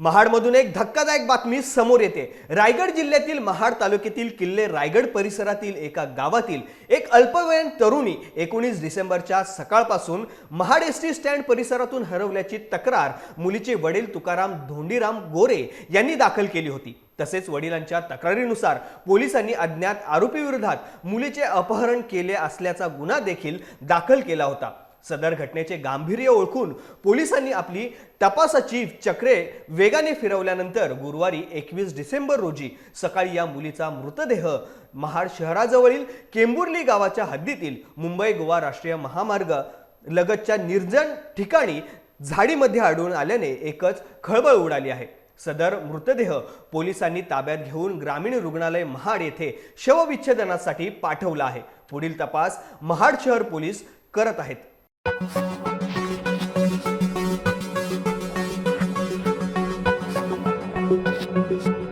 महाडमधून एक धक्कादायक बातमी समोर येते. रायगड जिल्ह्यातील महाड तालुक्यातील किल्ले रायगड परिसरातील एका गावातील एक अल्पवयीन तरुणी एकोणीस डिसेंबरच्या सकाळपासून महाड एस टी स्टँड परिसरातून हरवल्याची तक्रार मुलीचे वडील तुकाराम धोंडीराम गोरे यांनी दाखल केली होती. तसेच वडिलांच्या तक्रारीनुसार पोलिसांनी अज्ञात आरोपीविरोधात मुलीचे अपहरण केले असल्याचा गुन्हा देखील दाखल केला होता. सदर घटनेचे गांभीर्य ओळखून पोलिसांनी आपली तपासाची चक्रे वेगाने फिरवल्यानंतर गुरुवारी एकवीस डिसेंबर रोजी सकाळी या मुलीचा मृतदेह महाड शहराजवळील केंबुर्ली गावाच्या हद्दीतील मुंबई गोवा राष्ट्रीय महामार्ग लगतच्या निर्जन ठिकाणी झाडीमध्ये आढळून आल्याने एकच खळबळ उडाली आहे. सदर मृतदेह पोलिसांनी ताब्यात घेऊन ग्रामीण रुग्णालय महाड येथे शवविच्छेदनासाठी पाठवला आहे. पुढील तपास महाड शहर पोलीस करत आहेत. Thank you.